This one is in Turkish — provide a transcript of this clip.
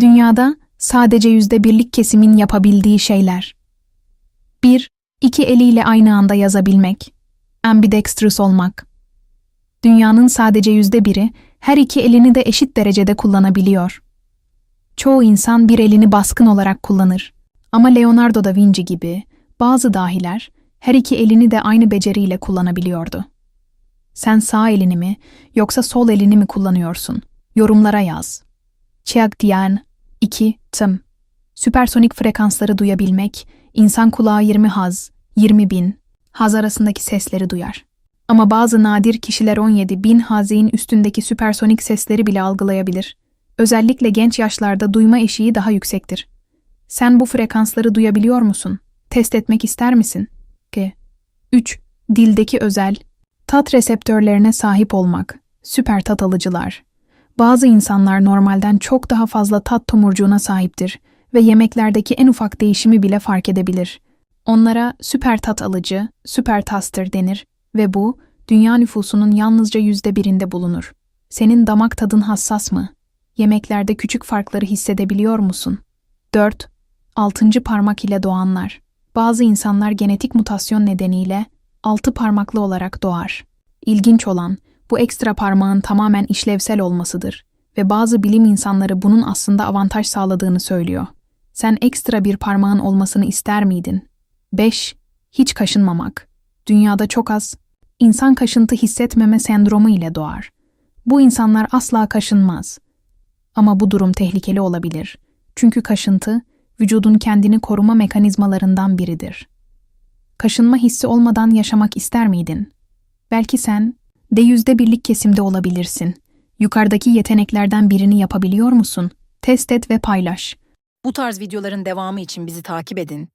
Dünyada sadece yüzde birlik kesimin yapabildiği şeyler. 1. İki eliyle aynı anda yazabilmek. Ambidextrous olmak. Dünyanın sadece yüzde biri her iki elini de eşit derecede kullanabiliyor. Çoğu insan bir elini baskın olarak kullanır. Ama Leonardo da Vinci gibi bazı dahiler her iki elini de aynı beceriyle kullanabiliyordu. Sen sağ elini mi yoksa sol elini mi kullanıyorsun? Yorumlara yaz. Chiak Dian 2 Tım Süpersonik frekansları duyabilmek, insan kulağı 20 haz, 20 bin haz arasındaki sesleri duyar. Ama bazı nadir kişiler 17 bin hazin üstündeki süpersonik sesleri bile algılayabilir. Özellikle genç yaşlarda duyma eşiği daha yüksektir. Sen bu frekansları duyabiliyor musun? Test etmek ister misin? K. 3. Dildeki özel, tat reseptörlerine sahip olmak. Süper tat alıcılar. Bazı insanlar normalden çok daha fazla tat tomurcuğuna sahiptir ve yemeklerdeki en ufak değişimi bile fark edebilir. Onlara süper tat alıcı, süper taster denir ve bu, dünya nüfusunun yalnızca yüzde birinde bulunur. Senin damak tadın hassas mı? Yemeklerde küçük farkları hissedebiliyor musun? 4. Altıncı parmak ile doğanlar. Bazı insanlar genetik mutasyon nedeniyle altı parmaklı olarak doğar. İlginç olan, bu ekstra parmağın tamamen işlevsel olmasıdır ve bazı bilim insanları bunun aslında avantaj sağladığını söylüyor. Sen ekstra bir parmağın olmasını ister miydin? 5. Hiç kaşınmamak. Dünyada çok az insan kaşıntı hissetmeme sendromu ile doğar. Bu insanlar asla kaşınmaz. Ama bu durum tehlikeli olabilir. Çünkü kaşıntı vücudun kendini koruma mekanizmalarından biridir. Kaşınma hissi olmadan yaşamak ister miydin? Belki sen de yüzde birlik kesimde olabilirsin. Yukarıdaki yeteneklerden birini yapabiliyor musun? Test et ve paylaş. Bu tarz videoların devamı için bizi takip edin